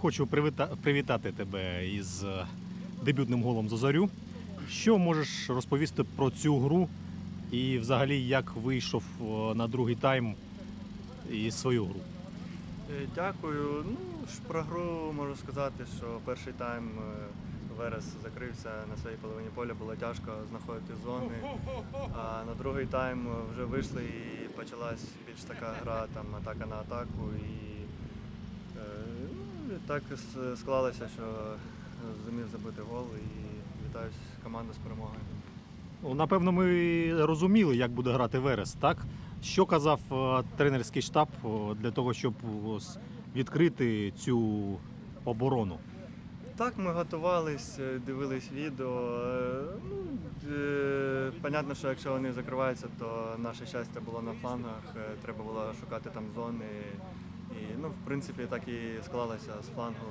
хочу привіта- привітати тебе із е, дебютним голом за зорю. Що можеш розповісти про цю гру і взагалі як вийшов е, на другий тайм і свою гру? Е, Дякую. Ну, про гру можу сказати, що перший тайм Верес закрився на своїй половині поля, було тяжко знаходити зони. А на другий тайм вже вийшли і почалась більш така гра, там атака на атаку. І так склалося, що зумів забити гол і вітаю команду з перемогою. Ну, Напевно, ми розуміли, як буде грати Верес, так? Що казав е, тренерський штаб е, для того, щоб відкрити цю оборону? Так, ми готувались, е, дивились відео. Е, Ну, е, понятно, що якщо вони закриваються, то наше щастя було на флангах. е, Треба було шукати там зони. І, ну, в принципі, так і склалося з флангу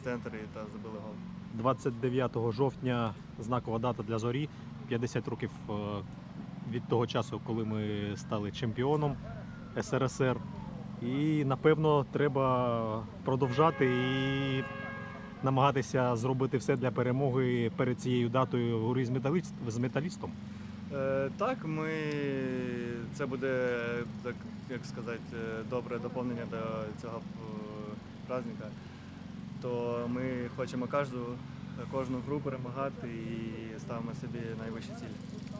в центрі та забили гол. 29 жовтня знакова дата для зорі. 50 років е, від того часу, коли ми стали чемпіоном СРСР. І напевно треба продовжати і намагатися зробити все для перемоги перед цією датою в грі з металістом. Е, Так, ми це буде так, як сказати, е, добре доповнення до цього е, праздника. То ми хочемо кожну, кожну гру перемагати і ставимо собі найвищі цілі.